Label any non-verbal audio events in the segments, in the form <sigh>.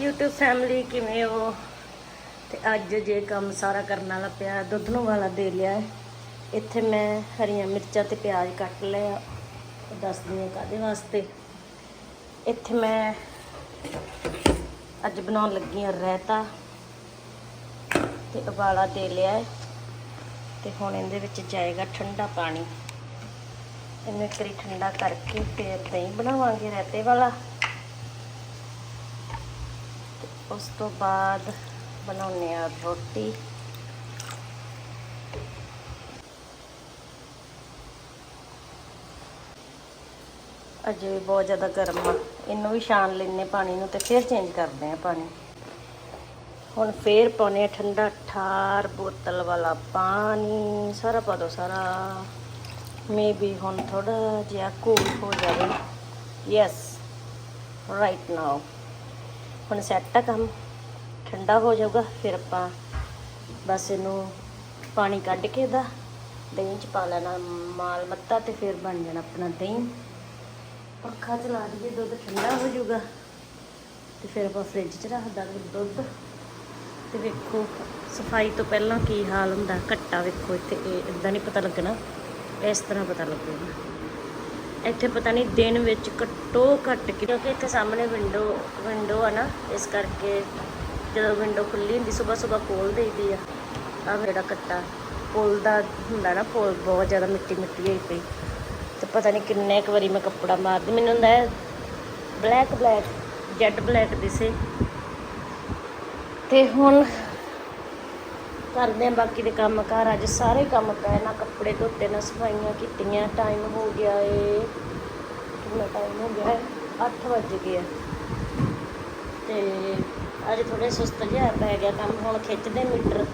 YouTube family ਕਿਵੇਂ ਹੋ? ਤੇ ਅੱਜ ਜੇ ਕੰਮ ਸਾਰਾ ਕਰਨ ਵਾਲਾ ਪਿਆ, ਦੁੱਧ ਨੂੰ ਵਾਲਾ ਦੇ ਲਿਆ ਇੱਥੇ ਮੈਂ ਹਰੀਆਂ ਮਿਰਚਾਂ ਤੇ ਪਿਆਜ਼ ਕੱਟ ਲਿਆ ਦੱਸਦੀ ਹਾਂ ਕਾਦੇ ਵਾਸਤੇ। ਇੱਥੇ ਮੈਂ ਅੱਜ ਬਣਾਉਣ ਲੱਗੀ ਹਾਂ ਰਾਇਤਾ ਤੇ ਉਬਾਲਾ ਦੇ ਲਿਆ ਹੈ। ਤੇ ਹੁਣ ਇਹਦੇ ਵਿੱਚ ਜਾਏਗਾ ਠੰਡਾ ਪਾਣੀ। ਇਹਨੂੰ ਇੱਕ ਠੰਡਾ ਕਰਕੇ ਫਿਰ ਦਹੀਂ ਬਣਾਵਾਂਗੇ ਰਾਇਤੇ ਵਾਲਾ। ਉਸ ਤੋਂ ਬਾਅਦ ਬਣਾਉਣੇ ਆ ਰੋਟੀ। ਅਜੇ ਵੀ ਬਹੁਤ ਜ਼ਿਆਦਾ ਗਰਮ ਆ। ਇਹਨੂੰ ਵੀ ਛਾਣ ਲੈਣੇ ਪਾਣੀ ਨੂੰ ਤੇ ਫਿਰ ਚੇਂਜ ਕਰਦੇ ਆ ਪਾਣੀ। ਹੁਣ ਫੇਰ ਪਾਉਣੇ ਆ ਠੰਡਾ ਠਾਰ, ਬੋਤਲ ਵਾਲਾ ਪਾਣੀ, ਸਾਰਾ ਪਾ ਦੋ ਸਾਰਾ। ਮੇਬੀ ਹੁਣ ਥੋੜਾ ਜਿਹਾ ਕੂਲ ਹੋ ਜਾਵੇ। ਯੈਸ ਰਾਈਟ ਨਾਓ ਹੁਣ ਸੈੱਟ ਆ ਕੰਮ। ਠੰਡਾ ਹੋ ਜਾਊਗਾ, ਫਿਰ ਆਪਾਂ ਬਸ ਇਹਨੂੰ ਪਾਣੀ ਕੱਢ ਕੇ ਇਹਦਾ ਦਹੀਂ ਚ ਪਾ ਲੈਣਾ, ਮਾਲ ਮੱਤਾ ਤੇ ਫਿਰ ਬਣ ਜਾਣਾ ਆਪਣਾ ਦਹੀਂ। ਪੱਖਾ ਚਲਾ ਦਈਏ, ਦੁੱਧ ਠੰਡਾ ਹੋ ਜਾਊਗਾ। ਤੇ ਫਿਰ ਆਪਾਂ ਫ੍ਰਿਜ 'ਚ ਰੱਖ ਦਾਂਗੇ ਦੁੱਧ। ਤੇ ਵੇਖੋ, ਸਫ਼ਾਈ ਤੋਂ ਪਹਿਲਾਂ ਕੀ ਹਾਲ ਹੁੰਦਾ, ਘੱਟਾ ਵੇਖੋ ਇੱਥੇ, ਇਹ ਇਦਾਂ ਨਹੀਂ ਪਤਾ ਲੱਗਣਾ। ਇਸ ਤਰ੍ਹਾਂ ਪਤਾ ਲੱਗੂਗਾ। ਇੱਥੇ ਪਤਾ ਨਹੀਂ ਦਿਨ ਵਿੱਚ ਘੱਟੋ ਘੱਟ ਕਿਉਂਕਿ ਇੱਥੇ ਸਾਹਮਣੇ ਵਿੰਡੋ ਵਿੰਡੋ ਆ ਨਾ, ਇਸ ਕਰਕੇ ਜਦੋਂ ਵਿੰਡੋ ਖੁੱਲੀ ਹੁੰਦੀ ਸਵੇਰ ਸਵੇਰ ਖੋਲ ਦੇਈਦੀ ਆ। ਆ ਜਿਹੜਾ ਕੱਟਾ ਪੁਲ ਦਾ ਹੁੰਦਾ ਨਾ ਪੁੱਲ ਬਹੁਤ ਜ਼ਿਆਦਾ ਮਿੱਟੀ ਮਿੱਟੀ ਹੋਈ ਪਈ। ਤੇ ਪਤਾ ਨਹੀਂ ਕਿੰਨੇ ਕੁ ਵਾਰੀ ਮੈਂ ਕੱਪੜਾ ਮਾਰਦੀ, ਮੈਨੂੰ ਹੁੰਦਾ ਬਲੈਕ ਬਲੈਕ ਜੈਡ ਬਲੈਕ ਦਿਸੇ। ਤੇ ਹੁਣ ਕਰਦੇ ਆ ਬਾਕੀ ਦੇ ਕੰਮ ਕਾਰ, ਅੱਜ ਸਾਰੇ ਕੰਮ ਪਏ ਨਾ, ਕੱਪੜੇ ਧੋਤੇ ਨਾ, ਸਫਾਈਆਂ ਕੀਤੀਆਂ ਟਾਈਮ ਹੋ ਗਿਆ ਏ। ਕਿੰਨਾ ਟਾਈਮ ਹੋ ਗਿਆ? ਹੈ 8 ਵਜ ਗਏ ਆ। ਤੇ ਅੱਜ ਥੋੜੇ ਸੁਸਤ ਜਿਹਾ ਪੈ ਗਿਆ ਕੰਮ, ਹੁਣ ਖਿੱਚਦੇ ਮੀਟਰ।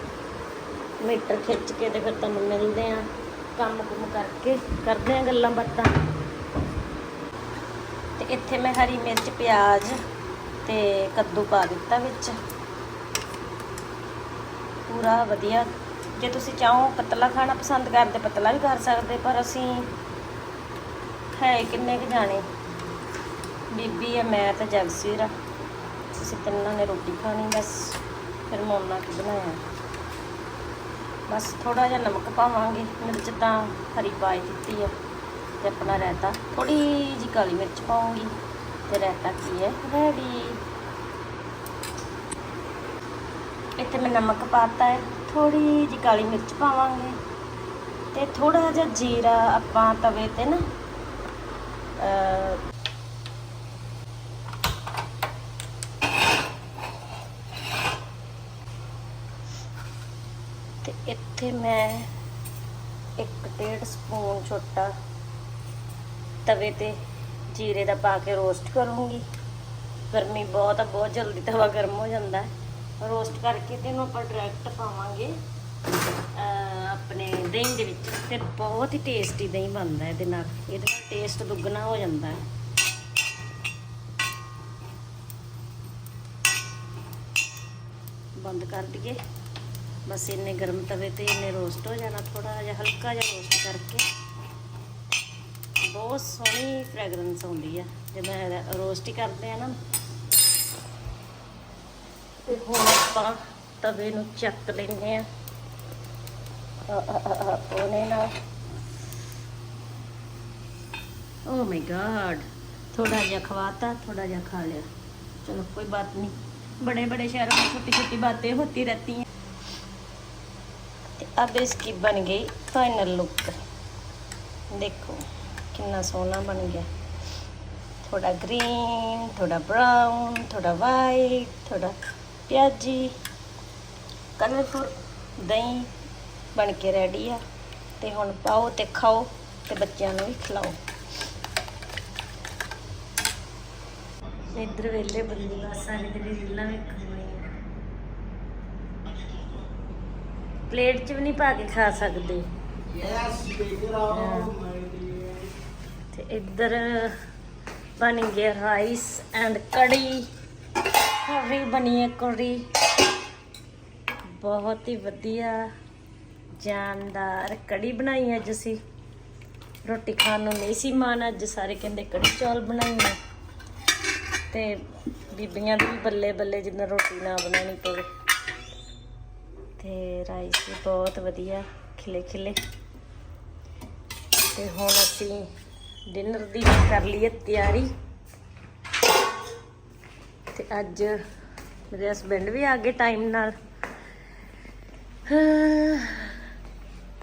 ਮੀਟਰ ਖਿੱਚ ਕੇ ਤੇ ਫਿਰ ਤੁਹਾਨੂੰ ਮਿਲਦੇ ਆ ਕੰਮ ਕੁਮ ਕਰਕੇ। ਕਰਦੇ ਆ ਗੱਲਾਂ ਬਾਤਾਂ। ਤੇ ਇੱਥੇ ਮੈਂ ਹਰੀ ਮਿਰਚ, ਪਿਆਜ਼ ਤੇ ਕੱਦੂ ਪਾ ਦਿੱਤਾ ਵਿੱਚ। ਪੂਰਾ ਵਧੀਆ। ਜੇ ਤੁਸੀਂ ਚਾਹੋ ਪਤਲਾ ਖਾਣਾ ਪਸੰਦ ਕਰਦੇ, ਪਤਲਾ ਵੀ ਕਰ ਸਕਦੇ, ਪਰ ਅਸੀਂ ਹੈ ਕਿੰਨੇ ਕੁ ਜਾਣੇ? ਬੀਬੀ ਆ, ਮੈਂ ਤੇ ਜਗਸੀਰ ਆ। ਅਸੀਂ ਤਿੰਨਾਂ ਨੇ ਰੋਟੀ ਖਾਣੀ, ਬਸ। ਫਿਰ ਮੈਂ ਉਹਨਾਂ ਕੀ ਬਣਾਇਆ? ਬਸ ਥੋੜਾ ਜਿਹਾ ਨਮਕ ਪਾਵਾਂਗੇ। ਮਿਰਚ ਤਾਂ ਹਰੀ ਪਾਈ ਦਿੱਤੀ ਆ ਤੇ ਆਪਣਾ ਰਾਇਤਾ। ਥੋੜੀ ਜੀ ਕਾਲੀ ਮਿਰਚ ਪਾਉਂਗੀ। ਤੇ ਰਾਇਤਾ ਕੀ ਹੈ? ਰੈਡੀ। ਇੱਥੇ ਮੈਂ ਨਮਕ ਪਾਤਾ ਹੈ ਥੋੜੀ ਜੀ ਕਾਲੀ ਮਿਰਚ ਪਾਵਾਂਗੇ ਤੇ ਥੋੜਾ ਜਿਹਾ ਜੀਰਾ ਆਪਾਂ ਤਵੇ ਤੇ ਨਾ ਅਹ, ਤੇ ਇੱਥੇ ਮੈਂ ਇੱਕ ਡੇਢ ਸਪੂਨ ਛੋਟਾ ਤਵੇ ਤੇ ਜੀਰੇ ਦਾ ਪਾ ਕੇ ਰੋਸਟ ਕਰੂੰਗੀ। ਗਰਮੀ ਬਹੁਤ ਆ ਬਹੁਤ ਜਲਦੀ ਤਵਾ ਗਰਮ ਹੋ ਜਾਂਦਾ ਹੈ। ਰੋਸਟ ਕਰਕੇ ਤੇ ਇਹਨੂੰ ਆਪਾਂ ਡਾਇਰੈਕਟ ਪਾਵਾਂਗੇ। ਆਪਣੇ ਦਹੀਂ ਦੇ ਵਿੱਚ ਤੇ ਬਹੁਤ ਹੀ ਟੇਸਟੀ ਦਹੀਂ ਬਣਦਾ ਇਹਦੇ ਨਾਲ। ਇਹਦੇ ਨਾਲ ਟੇਸਟ ਦੁੱਗਣਾ ਹੋ ਜਾਂਦਾ ਹੈ। ਬੰਦ ਕਰ ਦਈਏ। ਬਸ ਇੰਨੇ ਗਰਮ ਤਵੇ ਤੇ ਇੰਨੇ ਰੋਸਟ ਹੋ ਜਾਣਾ ਥੋੜਾ ਜਿਹਾ, ਹਲਕਾ ਜਿਹਾ ਰੋਸਟ ਕਰਕੇ। ਬਹੁਤ ਸੋਹਣੀ ਫ੍ਰੈਗਰੈਂਸ ਆਉਂਦੀ ਆ ਜਦੋਂ ਰੋਸਟ ਹੀ ਕਰਦੇ ਆ ਨਾ ਤੇ ਹੁਣ ਆਪਾਂ ਤਵੇ ਨੂੰ ਚੱਕ ਲੈਂਦੇ ਆ ਉਹਨੇ ਨਾਲ ਓ ਮਾਈ ਗॉड ਥੋੜਾ ਜਿਹਾ ਖਵਾਤਾ ਥੋੜਾ ਜਿਹਾ ਖਾ ਲਿਆ ਚਲੋ ਕੋਈ ਬਾਤ ਨਹੀਂ बड़े बड़े शहरों में छोटी छोटी बातें होती रहती हैं अब इसकी बन गई फाइनल लुक देखो कितना सोना बन गया थोड़ा ग्रीन थोड़ा ब्राउन थोड़ा वाइट थोड़ा ਪਿਆਜੀ ਕਲਰਫੁਲ ਦਹੀਂ ਬਣ ਕੇ ਰੈਡੀ ਆ। ਤੇ ਹੁਣ ਪਾਓ ਤੇ ਖਾਓ ਤੇ ਬੱਚਿਆਂ ਨੂੰ ਵੀ ਖਿਲਾਓ। ਇੱਧਰ ਵੇਲੇ ਬੰਦੂਆ ਸਾਰੇ ਦੇ ਰੀਲਾਂ ਵੇਖਣੀ ਪਲੇਟ 'ਚ ਵੀ ਨਹੀਂ ਪਾ ਕੇ ਖਾ ਸਕਦੇ। ਤੇ ਇੱਧਰ ਬਣ ਗਿਆ ਰਾਈਸ ਐਂਡ ਕੜੀ। ਕੜੀ ਬਣੀ ਹੈ ਕੜੀ। ਬਹੁਤ ਹੀ ਵਧੀਆ, ਜਾਨਦਾਰ ਕੜੀ ਬਣਾਈ ਅੱਜ ਅਸੀਂ। ਰੋਟੀ ਖਾਣ ਨੂੰ ਨਹੀਂ ਸੀ ਮਨ ਅੱਜ ਸਾਰੇ ਕਹਿੰਦੇ ਕੜੀ ਚੌਲ ਬਣਾਈਏ ਤੇ ਬੀਬੀਆਂ ਦੀ ਵੀ ਬੱਲੇ ਬੱਲੇ ਜਿੰਨਾ ਰੋਟੀ ਨਾ ਬਣਾਉਣੀ ਪਵੇ। ਤੇ ਰਾਈਸ ਵੀ ਬਹੁਤ ਵਧੀਆ, ਖਿਲੇ ਖਿਲੇ। ਤੇ ਹੁਣ ਅਸੀਂ ਡਿਨਰ ਦੀ ਕਰ ਲਈਏ ਤਿਆਰੀ। ਤੇ ਅੱਜ ਮੇਰੇ ਹਸਬੰਡ ਵੀ ਆ ਗਏ ਟਾਈਮ ਨਾਲ।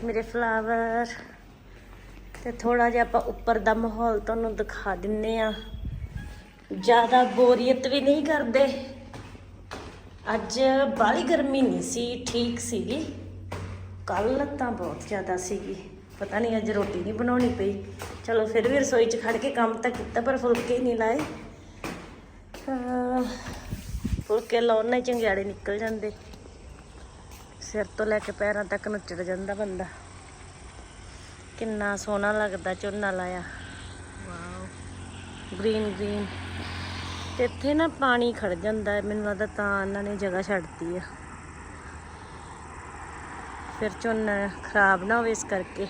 ਮੇਰੇ ਫਲਾਵਰ ਤੇ ਥੋੜਾ ਜਿਹਾ ਆਪਾਂ ਉੱਪਰ ਦਾ ਮਾਹੌਲ ਤੁਹਾਨੂੰ ਦਿਖਾ ਦਿੰਨੇ ਆ। ਜ਼ਿਆਦਾ ਬੋਰੀਅਤ ਵੀ ਨਹੀਂ ਕਰਦੇ। ਅੱਜ ਬਾਹਲੀ ਗਰਮੀ ਨਹੀਂ ਸੀ, ਠੀਕ ਸੀਗੀ। ਕੱਲ ਤਾਂ ਬਹੁਤ ਜ਼ਿਆਦਾ ਸੀਗੀ। ਪਤਾ ਨਹੀਂ ਅੱਜ ਰੋਟੀ ਨਹੀਂ ਬਣਾਉਣੀ ਪਈ। ਚਲੋ ਫਿਰ ਵੀ ਰਸੋਈ 'ਚ ਖੜ ਕੇ ਕੰਮ ਤਾਂ ਕੀਤਾ, ਪਰ ਫੁਲਕੇ ਨਹੀਂ ਲਾਏ। ਫੁਲਕੇ ਲਾਉਣ ਨਾਲ ਚੰਗਿਆੜੇ ਨਿਕਲ ਜਾਂਦੇ। ਸਿਰ ਤੋਂ ਲੈ ਕੇ ਪੈਰਾਂ ਤੱਕ ਨੁੱਚੜ ਜਾਂਦਾ ਬੰਦਾ। ਕਿੰਨਾ ਸੋਹਣਾ ਲੱਗਦਾ ਝੋਨਾ ਲਾਇਆ। ਵਾਓ। ਗ੍ਰੀਨ ਗ੍ਰੀਨ ਤੇ ਇੱਥੇ ਨਾ ਪਾਣੀ ਖੜ ਜਾਂਦਾ ਮੈਨੂੰ ਲੱਗਦਾ ਤਾਂ ਇਹਨਾਂ ਨੇ ਜਗ੍ਹਾ ਛੱਡਤੀ ਆ। ਫਿਰ ਝੋਨਾ ਖਰਾਬ ਨਾ ਹੋਵੇ ਇਸ ਕਰਕੇ।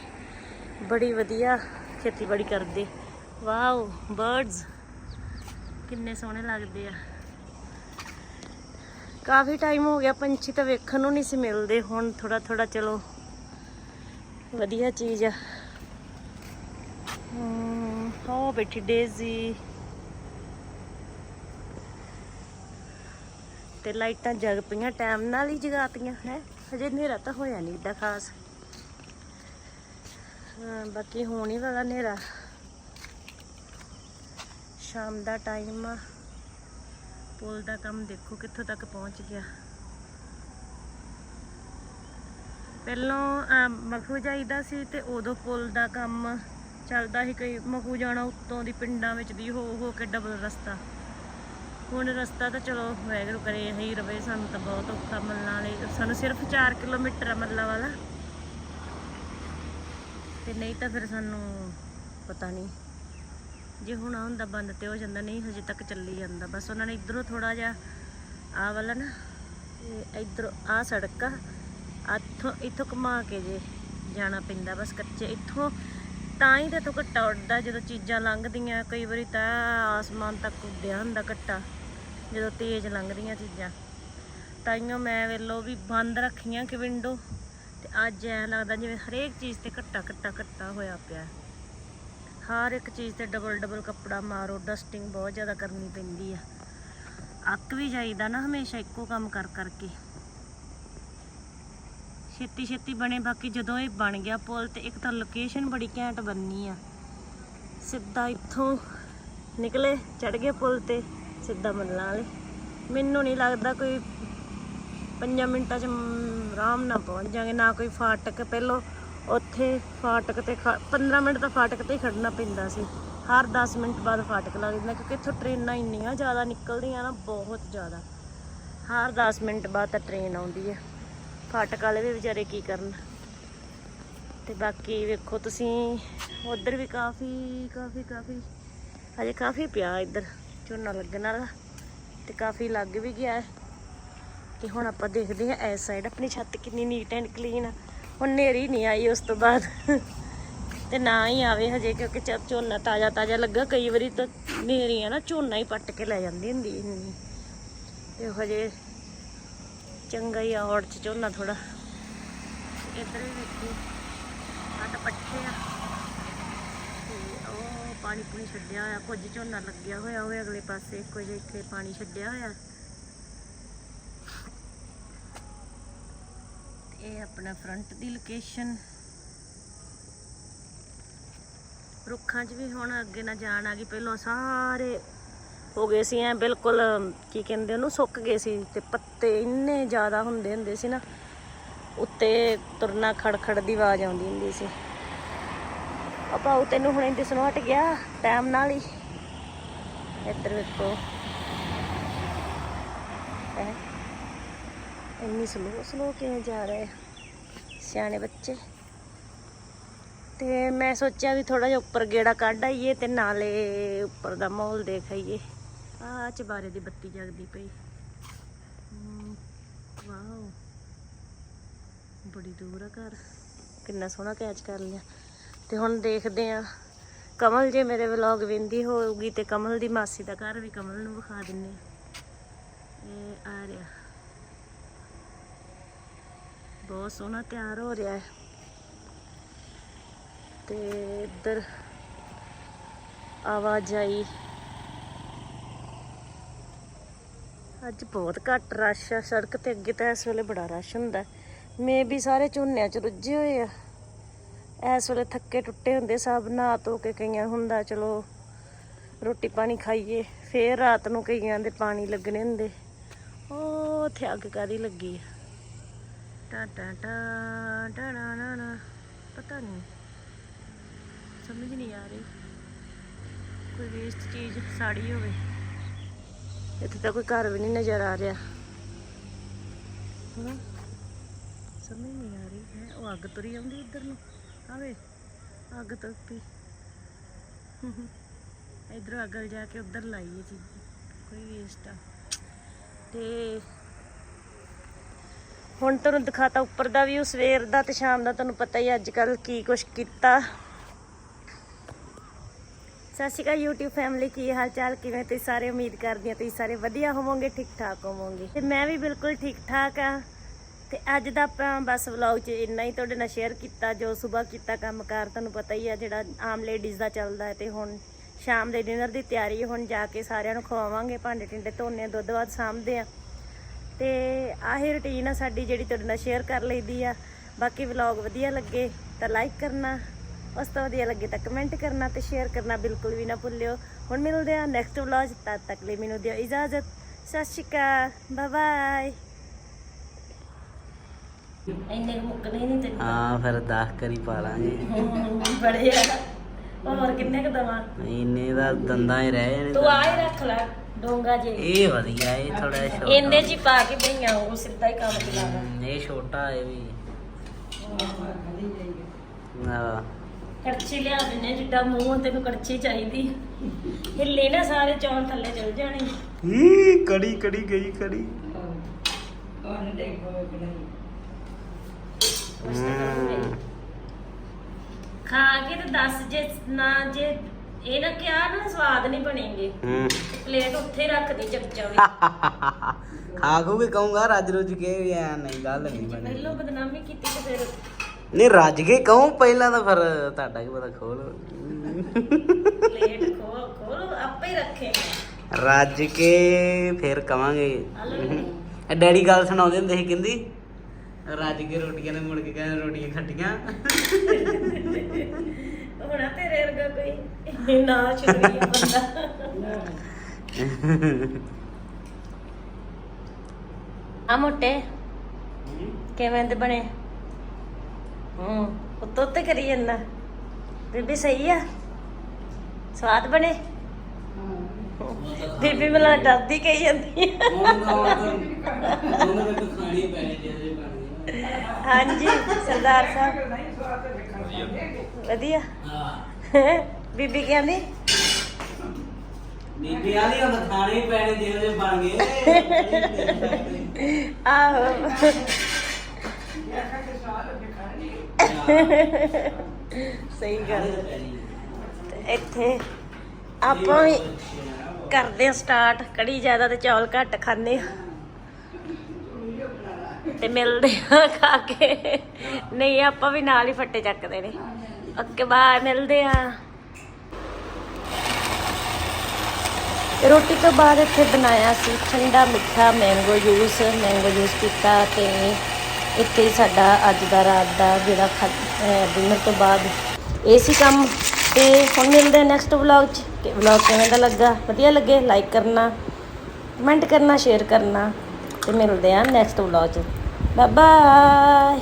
ਬੜੀ ਵਧੀਆ ਖੇਤੀਬਾੜੀ ਕਰਦੇ। ਵਾਓ ਬਰਡਸ ਕਿੰਨੇ ਸੋਹਣੇ ਲੱਗਦੇ ਆ। ਕਾਫੀ ਟਾਈਮ ਹੋ ਗਿਆ ਪੰਛੀ ਤਾਂ ਵੇਖਣ ਨੂੰ ਨਹੀਂ ਸੀ ਮਿਲਦੇ। ਹੁਣ ਥੋੜਾ ਥੋੜਾ ਚਲੋ ਵਧੀਆ ਚੀਜ਼ ਆ। ਹਮ, ਬੈਠੀ ਡੇਜ਼ੀ। ਤੇ ਲਾਈਟਾਂ ਜਗ ਪਈਆਂ ਟਾਈਮ ਨਾਲ ਹੀ ਜਗਾਤੀਆਂ ਹੈ? ਹਜੇ ਹਨੇਰਾ ਤਾਂ ਹੋਇਆ ਨਹੀਂ ਏਡਾ ਖਾਸ। ਹਾਂ ਬਾਕੀ ਹੋਣ ਹੀ ਵਾਲਾ ਹਨੇਰਾ। ਸ਼ਾਮ ਦਾ ਟਾਈਮ ਆ। ਪੁਲ ਦਾ ਕੰਮ ਦੇਖੋ ਕਿੱਥੋਂ ਤੱਕ ਪਹੁੰਚ ਗਿਆ। ਪਹਿਲਾਂ ਅਹ, ਮਖੂ ਜਾਈਦਾ ਸੀ ਤੇ ਉਦੋਂ ਪੁਲ ਦਾ ਕੰਮ ਚੱਲਦਾ ਸੀ। ਕਈ ਮਖੂ ਜਾਣਾ ਉੱਤੋਂ ਦੀ ਪਿੰਡਾਂ ਵਿੱਚ ਦੀ ਹੋ ਹੋ ਕੇ ਡਬਲ ਰਸਤਾ। ਹੁਣ ਰਸਤਾ ਤਾਂ ਚਲੋ ਵੈਗਰੂ ਕਰੇ ਹੀ ਰਵੇ। ਸਾਨੂੰ ਤਾਂ ਬਹੁਤ ਔਖਾ ਮੱਲਾਂ ਵਾਲੇ ਸਾਨੂੰ ਸਿਰਫ 4 ਕਿਲੋਮੀਟਰ ਆ ਮੱਲਾਂ ਵਾਲਾ। ਤੇ ਨਹੀਂ ਤਾਂ ਫਿਰ ਸਾਨੂੰ ਪਤਾ ਨਹੀਂ ਜੇ ਹੁਣ ਹੁੰਦਾ ਬੰਦ ਤੇ ਹੋ ਜਾਂਦਾ, ਨਹੀਂ ਹਜੇ ਤੱਕ ਚੱਲੀ ਜਾਂਦਾ। ਬਸ ਉਹਨਾਂ ਨੇ ਇਧਰੋਂ ਥੋੜਾ ਜਿਹਾ ਆ ਵਾਲਾ ਨਾ ਇਧਰੋਂ ਆ ਸੜਕ ਆ ਇੱਥੋਂ ਇੱਥੋਂ ਘੁਮਾ ਕੇ ਜੇ ਜਾਣਾ ਪੈਂਦਾ। ਬਸ ਕੱਚੇ ਇੱਥੋਂ ਤਾਂ ਹੀ ਤੇ ਇੱਥੋਂ ਘੱਟਾ ਉੱਡਦਾ, ਜਦੋਂ ਚੀਜ਼ਾਂ ਲੰਘਦੀਆਂ, ਕਈ ਵਾਰੀ ਤਾਂ ਆਸਮਾਨ ਤੱਕ ਉੱਡਿਆ ਹੁੰਦਾ ਘੱਟਾ, ਜਦੋਂ ਤੇਜ਼ ਲੰਘਦੀਆਂ ਚੀਜ਼ਾਂ। ਤਾਈਓ ਮੈਂ ਵੇਲੋ ਵੀ ਬੰਦ ਰੱਖੀਆਂ ਕਿ ਵਿੰਡੋ, ਤੇ ਅੱਜ ਐ ਲੱਗਦਾ ਜਿਵੇਂ ਹਰੇਕ ਚੀਜ਼ ਤੇ ਘੱਟਾ ਘੱਟਾ ਘੱਟਾ ਹੋਇਆ ਪਿਆ। ਹਰ ਇੱਕ ਚੀਜ਼ ਤੇ ਡਬਲ ਡਬਲ ਕੱਪੜਾ ਮਾਰੋ ਡਸਟਿੰਗ ਬਹੁਤ ਜ਼ਿਆਦਾ ਕਰਨੀ ਪੈਂਦੀ ਆ। ਅੱਕ ਵੀ ਜਾਈਦਾ ਨਾ ਹਮੇਸ਼ਾ ਇੱਕੋ ਕੰਮ ਕਰ ਕਰਕੇ। ਛੇਤੀ ਛੇਤੀ ਬਣੇ, ਬਾਕੀ ਜਦੋਂ ਇਹ ਬਣ ਗਿਆ ਪੁਲ ਤੇ ਇੱਕ ਤਾਂ ਲੋਕੇਸ਼ਨ ਬੜੀ ਘੈਂਟ ਬੰਨੀ ਆ। ਸਿੱਧਾ ਇੱਥੋਂ ਨਿਕਲੇ ਚੜ ਗਏ ਪੁਲ ਤੇ, ਸਿੱਧਾ ਮੰਨਲਾਂ ਵਾਲੇ। ਮੈਨੂੰ ਨਹੀਂ ਲੱਗਦਾ ਕੋਈ ਪੰਜਾਂ ਮਿੰਟਾਂ 'ਚ ਆਰਾਮ ਨਾਲ ਪਹੁੰਚ ਜਾਗੇ ਨਾ ਕੋਈ ਫਾਟਕ, ਪਹਿਲੋਂ ਉੱਥੇ ਫਾਟਕ ਤੇ ਖ- 15 ਮਿੰਟ ਤਾਂ ਫਾਟਕ ਤੇ ਹੀ ਖੜਨਾ ਪੈਂਦਾ ਸੀ। ਹਰ 10 ਮਿੰਟ ਬਾਅਦ ਫਾਟਕ ਲੱਗ ਜਾਂਦਾ ਕਿਉਂਕਿ ਇੱਥੋਂ ਟ੍ਰੇਨਾਂ ਇੰਨੀਆਂ ਜ਼ਿਆਦਾ ਨਿਕਲਦੀਆਂ ਨਾ, ਬਹੁਤ ਜ਼ਿਆਦਾ। ਹਰ 10 ਮਿੰਟ ਬਾਅਦ ਤਾਂ ਟ੍ਰੇਨ ਆਉਂਦੀ ਹੈ ਫਾਟਕ ਵਾਲੇ ਵੀ ਵਿਚਾਰੇ ਕੀ ਕਰਨ? ਤੇ ਬਾਕੀ ਵੇਖੋ ਤੁਸੀਂ, ਉਧਰ ਵੀ ਕਾਫੀ ਕਾਫੀ ਕਾਫੀ, ਹਜੇ ਕਾਫੀ ਪਿਆ ਇੱਧਰ, ਝੋਨਾ ਲੱਗਣ ਵਾਲਾ। ਤੇ ਕਾਫੀ ਲੱਗ ਵੀ ਗਿਆ। ਹੈ ਤੇ ਹੁਣ ਆਪਾਂ ਦੇਖਦੇ ਹਾਂ ਇਸ ਸਾਈਡ ਆਪਣੀ ਛੱਤ ਕਿੰਨੀ ਨੀਟ ਐਂਡ ਕਲੀਨ ਆ। ਹੁਣ ਨੇਰੀ ਨਹੀਂ ਆਈ ਉਸ ਤੋਂ ਬਾਅਦ। ਤੇ ਨਾ ਹੀ ਆਵੇ ਹਜੇ, ਕਿਉਂਕਿ ਝੋਨਾ ਤਾਜ਼ਾ ਤਾਜ਼ਾ ਲੱਗਾ। ਕਈ ਵਾਰੀ ਤਾਂ ਨੇਰੀ ਆ ਨਾ, ਝੋਨਾ ਹੀ ਪੱਟ ਕੇ ਲੈ ਜਾਂਦੀ ਹੁੰਦੀ ਇੰਨੀ ਤੇ ਹਜੇ ਚੰਗਾ ਹੀ ਆੜ ਚ ਝੋਨਾ ਥੋੜਾ ਇੱਧਰ ਵੀ ਵੇਖੋ ਆਹ ਤਾਂ ਪੱਠੇ ਆ। ਉਹ ਪਾਣੀ ਪੂਣੀ ਛੱਡਿਆ ਹੋਇਆ, ਕੁਝ ਝੋਨਾ ਲੱਗਿਆ ਹੋਇਆ, ਉਹ ਅਗਲੇ ਪਾਸੇ ਕੁਝ ਇੱਥੇ ਪਾਣੀ ਛੱਡਿਆ ਹੋਇਆ। ਇਹ ਆਪਣਾ ਫਰੰਟ ਦੀ ਲੋਕੇਸ਼ਨ ਰੁੱਖਾਂ 'ਚ ਵੀ ਹੁਣ ਅੱਗੇ ਨਾ ਜਾਣ ਆ ਗਈ। ਪਹਿਲਾਂ ਸਾਰੇ ਹੋ ਗਏ ਸੀ, ਐ ਬਿਲਕੁਲ, ਕੀ ਕਹਿੰਦੇ ਉਹਨੂੰ, ਸੁੱਕ ਗਏ ਸੀ ਤੇ ਪੱਤੇ ਇੰਨੇ ਜ਼ਿਆਦਾ ਹੁੰਦੇ ਹੁੰਦੇ ਸੀ ਨਾ, ਉੱਤੇ ਤੁਰਨਾ ਖੜਖੜ ਦੀ ਆਵਾਜ਼ ਆਉਂਦੀ ਹੁੰਦੀ ਸੀ। ਆਪਾਂ ਤੈਨੂੰ ਹੁਣੇ ਦਿਸਣੋਂ ਹਟ ਗਿਆ ਟਾਈਮ ਨਾਲ ਹੀ। ਇੱਧਰ ਵੇਖੋ। ਹੈ? ਇੰਨੀ ਸਲੋ ਸਲੋ ਕਿਵੇਂ ਜਾ ਰਹੇ ਆ? ਸਿਆਣੇ ਬੱਚੇ। ਤੇ ਮੈਂ ਸੋਚਿਆ ਵੀ ਥੋੜਾ ਜਿਹਾ ਉੱਪਰ ਗੇੜਾ ਕੱਢ ਆਈਏ ਤੇ ਨਾਲੇ ਉੱਪਰ ਦਾ ਮਾਹੌਲ ਦੇਖ ਆਈਏ। ਆ ਚਬਾਰੇ ਦੀ ਬੱਤੀ ਜਗਦੀ ਪਈ। ਵਾਓ। ਬੜੀ ਦੂਰ ਆ ਘਰ। ਕਿੰਨਾ ਸੋਹਣਾ ਕੈਚ ਕਰ ਲਿਆ। ਤੇ ਹੁਣ ਦੇਖਦੇ ਆ ਕਮਲ ਜੇ ਮੇਰੇ ਵਲੌਗ ਵੇਂਦੀ ਹੋਊਗੀ ਤੇ ਕਮਲ ਦੀ ਮਾਸੀ ਦਾ ਘਰ ਵੀ ਕਮਲ ਨੂੰ ਵਿਖਾ ਦਿੰਨੇ ਆ ਇਹ ਆ ਰਿਹਾ। ਬਹੁਤ ਸੋਹਣਾ ਤਿਆਰ ਹੋ ਰਿਹਾ ਹੈ। ਤੇ ਇੱਧਰ ਆਵਾਜਾਈ ਅੱਜ ਬਹੁਤ ਘੱਟ ਰਸ਼ ਆ, ਸੜਕ ਤੇ ਅੱਗੇ ਤਾਂ ਇਸ ਵੇਲੇ ਬੜਾ ਰਸ਼ ਹੁੰਦਾ ਮੇ ਵੀ ਸਾਰੇ ਝੋਨਿਆਂ 'ਚ ਰੁੱਝੇ ਹੋਏ ਆ। ਇਸ ਵੇਲੇ ਥੱਕੇ ਟੁੱਟੇ ਹੁੰਦੇ, ਸਭ ਨਹਾ ਧੋ ਕੇ ਕਈਆਂ ਹੁੰਦਾ, ਚਲੋ ਰੋਟੀ ਪਾਣੀ ਖਾਈਏ, ਫੇਰ ਰਾਤ ਨੂੰ ਕਈਆਂ ਦੇ ਪਾਣੀ ਲੱਗਣੇ ਹੁੰਦੇ। ਉਹ ਉੱਥੇ ਅੱਗ ਕਾਦੀ ਲੱਗੀ ਆ? ਟਾ ਟਾ ਟਾ ਟਾ ਨਾ ਨਾ ਪਤਾ ਨਹੀਂ ਸਮਝ ਨਹੀਂ ਆ ਰਹੀ। ਕੋਈ ਵੇਸਟ ਚੀਜ਼, ਸਾੜੀ ਹੋਵੇ। ਇੱਥੇ ਤਾਂ ਕੋਈ ਘਰ ਵੀ ਨਹੀਂ ਨਜ਼ਰ ਆ ਰਿਹਾ। ਹਨਾ? ਸਮਝ ਨਹੀਂ ਆ ਰਹੀ। ਹੈ, ਉਹ ਅੱਗ ਤੁਰੀ ਆਉਂਦੀ ਇੱਧਰ ਨੂੰ। ਆਵੇ, ਅੱਗ ਤੁਰਪੀ ਇਧਰੋਂ ਅੱਗ ਜਾ ਕੇ ਉੱਧਰ ਲਾਈ ਇਹ ਚੀਜ਼। ਕੋਈ ਵੇਸਟ ਆ। ਤੇ ਹੁਣ ਤੁਹਾਨੂੰ ਦਿਖਾਤਾ ਉੱਪਰ ਦਾ ਵੀ ਸਵੇਰ ਦਾ ਤੇ ਸ਼ਾਮ ਦਾ ਤੁਹਾਨੂੰ ਪਤਾ ਹੀ ਅੱਜ ਕੱਲ ਕੀ ਕੁਛ ਕੀਤਾ। ਸਤਿ ਸ਼੍ਰੀ ਅਕਾਲ YouTube ਫੈਮਿਲੀ ਕੀ ਹਾਲ ਚਾਲ ਕਿਵੇਂ ਤੁਸੀਂ ਸਾਰੇ? ਉਮੀਦ ਕਰਦੀ ਹਾਂ ਤੁਸੀਂ ਸਾਰੇ ਵਧੀਆ ਹੋਵੋਗੇ ਠੀਕ ਠਾਕ ਹੋਵੋਗੇ। ਤੇ ਮੈਂ ਵੀ ਬਿਲਕੁਲ ਠੀਕ ਠਾਕ ਆ। ਤੇ ਅੱਜ ਦਾ ਆਪਾਂ ਬਸ ਵਲੌਗ 'ਚ ਇੰਨਾ ਹੀ ਤੁਹਾਡੇ ਨਾਲ ਸ਼ੇਅਰ ਕੀਤਾ, ਜੋ ਸਵੇਰ ਕੀਤਾ ਕੰਮਕਾਰ, ਤੁਹਾਨੂੰ ਪਤਾ ਹੀ ਆ ਜਿਹੜਾ ਆਮ ਲੇਡੀਜ਼ ਦਾ ਚੱਲਦਾ ਤੇ ਹੁਣ ਸ਼ਾਮ ਦੇ ਡਿਨਰ ਦੀ ਤਿਆਰੀ, ਹੁਣ ਜਾ ਕੇ ਸਾਰਿਆਂ ਨੂੰ ਖਵਾਵਾਂਗੇ ਭਾਂਡੇ ਟਿੰਡੇ ਧੋਨੇ ਦੁੱਧ ਬਾਦ ਸਾਂਭਦੇ ਆ। ਤੇ ਆਹੀ ਰੁਟੀਨ ਆ ਸਾਡੀ ਜਿਹੜੀ ਤੁਹਾਡੇ ਨਾਲ ਸ਼ੇਅਰ ਕਰ ਲਈਦੀ ਆ। ਬਾਕੀ ਵਲੌਗ ਵਧੀਆ ਲੱਗੇ ਤਾਂ ਲਾਈਕ ਕਰਨਾ ਉਸ ਤੋਂ ਵਧੀਆ ਲੱਗੇ ਤਾਂ ਕਮੈਂਟ ਕਰਨਾ ਤੇ ਸ਼ੇਅਰ ਕਰਨਾ ਬਿਲਕੁਲ ਵੀ ਨਾ ਭੁੱਲਿਓ। ਹੁਣ ਮਿਲਦੇ ਆ ਨੈਕਸਟ ਵਲੌਗ ਤਦ ਤੱਕ ਲਈ ਮੈਨੂੰ ਦਿਓ ਇਜਾਜ਼ਤ। ਸਤਿ ਸ਼੍ਰੀ ਅਕਾਲ ਬਾਏ ਬਾਏ ਇੰਨੇ ਮੁੱਕਣੇ ਨਹੀਂ ਤੈਨੂੰ। ਹਾਂ ਫਿਰ 10 ਕਰੀ ਪਾ ਲਾਂਗੇ। ਬੜੇ ਆ। ਹੋਰ ਕਿੰਨੇ ਕ ਦਵਾਂ? ਇੰਨੇ ਦਾ ਦੰਦਾਂ ਹੀ ਰਹਿ ਜਾਣੇ ਤੂੰ ਆ ਹੀ ਰੱਖ ਲੈ। ਡੋਂਗਾ ਜੇ। ਇਹ ਵਧੀਆ ਇਹ ਥੋੜਾ ਛੋਟਾ। ਇਹਦੇ ਚ ਹੀ ਪਾ ਕੇ ਭਈਆਂ ਉਹ ਸਿੱਧਾ ਹੀ ਕੰਮ ਚਲਾਵਾ ਹਮ, ਇਹ ਛੋਟਾ ਇਹ ਵੀ। ਹਾਂ। ਕੜਛੀ ਲਿਆ ਦਿੰਨੇ ਜਿੱਡਾ ਮੂੰਹ ਤੈਨੂੰ ਕੜਛੀ ਚਾਹੀਦੀ। ਹਿੱਲੇ ਨਾ ਸਾਰੇ ਚੌਲ ਥੱਲੇ ਚਲ ਜਾਣੇ। ਈ ਕੜੀ ਕੜੀ ਗਈ ਕੜੀ। ਕੁਛ ਤਾਂ ਕਰੂੰਗੇ। ਖਾ ਕੇ ਤੇ ਦੱਸ ਜੇ ਨਾ ਜੇ ਇਹ ਨਾ ਕਿਹਾ ਨਾ ਸਵਾਦ ਨਹੀਂ ਬਣੇਗੇ। ਹੂੰ। ਪਲੇਟ ਉੱਥੇ ਹੀ ਰੱਖ ਦੇ ਚਮਚਾ ਵੀ। <laughs> ਖਾ ਖੂ ਕੇ ਕਹੂੰਗਾ ਰੱਜ ਰੁੱਜ ਕੇ ਵੀ ਐ ਨਹੀਂ ਗੱਲ ਨਹੀਂ ਬਣੀ ਪਹਿਲੋਂ ਬਦਨਾਮੀ ਕੀਤੀ ਤੇ ਫਿਰ ਨਹੀਂ ਰੱਜ ਕੇ ਕਹੂੰ ਪਹਿਲਾਂ ਤਾਂ ਫਿਰ ਤੁਹਾਡਾ ਕੀ ਪਤਾ ਖੋਲ ਪਲੇਟ ਖੋਲ ਖੋਲ ਆਪੇ ਹੀ ਰੱਖੇ। ਰੱਜ ਕੇ ਫਿਰ ਕਵਾਂਗੇ। ਇਹ ਡੈਡੀ ਗੱਲ ਸੁਣਾਉਂਦੇ ਹੁੰਦੇ ਸੀ ਕਹਿੰਦੀ ਰੱਜ ਕੇ ਰੋਟੀਆਂ ਨੇ ਮੁੜ ਕੇ ਕਹਿੰਦੇ ਰੋਟੀਆਂ ਖੱਟੀਆਂ। <laughs> ਹੋਣਾ ਤੇਰੇ ਵਰਗਾ ਕੋਈ? ਨਾ ਸ਼ੁਕਰੀਆ ਬੰਦਾ। ਆ ਮੋਟੇ ਕਿਵੇਂ ਦੇ ਬਣੇ? ਹੂੰ ਉੱਤੋਂ ਉੱਤੇ ਕਰੀ ਜਾਂਦਾ। ਬੀਬੀ ਸਹੀ ਆ? ਸਵਾਦ ਬਣੇ? ਬੀਬੀ ਮੈਨੂੰ ਡਰਦੀ ਕਹੀ ਜਾਂਦੀ ਆ। ਹਾਂਜੀ ਸਰਦਾਰ ਸਾਹਿਬ। ਵਧੀਆ। <laughs> ਬੀਬੀ ਕਹਿੰਦੀ? ਬੀਬੀ ਆਲੀ ਉਹ ਖਾਣੇ ਹੀ ਪੈਣੇ ਜਿਹੋ ਜਿਹੇ ਬਣ ਗਏ। <laughs> ਆਹੋ। ਸਹੀ ਗੱਲ। ਹੈ। ਤੇ ਇੱਥੇ ਆਪਾਂ ਵੀ ਕਰਦੇ ਆ ਸਟਾਰਟ ਕੜੀ ਜ਼ਿਆਦਾ ਤੇ ਚੌਲ ਘੱਟ ਖਾਂਦੇ ਆ। ਤੇ ਮਿਲਦੇ ਆ ਖਾ ਕੇ। ਨਹੀਂ ਆਪਾਂ ਵੀ ਨਾਲ ਹੀ ਫੱਟੇ ਚੱਕਦੇ ਨੇ। ਓਕੇ ਬਾਏ ਮਿਲਦੇ ਆ ਰੋਟੀ ਤੋਂ ਬਾਅਦ ਇੱਥੇ ਬਣਾਇਆ ਸੀ ਠੰਡਾ ਮਿੱਠਾ ਮੈਂਗੋ ਜੂਸ ਮੈਂਗੋ ਜੂਸ ਪੀਤਾ ਤੇ ਇੱਥੇ ਸਾਡਾ ਅੱਜ ਦਾ ਰਾਤ ਦਾ ਜਿਹੜਾ ਡਿਨਰ ਤੋਂ ਬਾਅਦ ਇਹ ਸੀ ਕੰਮ। ਤੇ ਹੁਣ ਮਿਲਦੇ ਨੈਕਸਟ ਵਲੌਗ 'ਚ। ਕਿ ਵਲੌਗ ਕਿਵੇਂ ਦਾ ਲੱਗਾ? ਵਧੀਆ ਲੱਗੇ? ਲਾਈਕ ਕਰਨਾ ਕਮੈਂਟ ਕਰਨਾ ਸ਼ੇਅਰ ਕਰਨਾ। ਤੇ ਮਿਲਦੇ ਆ ਨੈਕਸਟ ਵਲੌਗ 'ਚ। Bye bye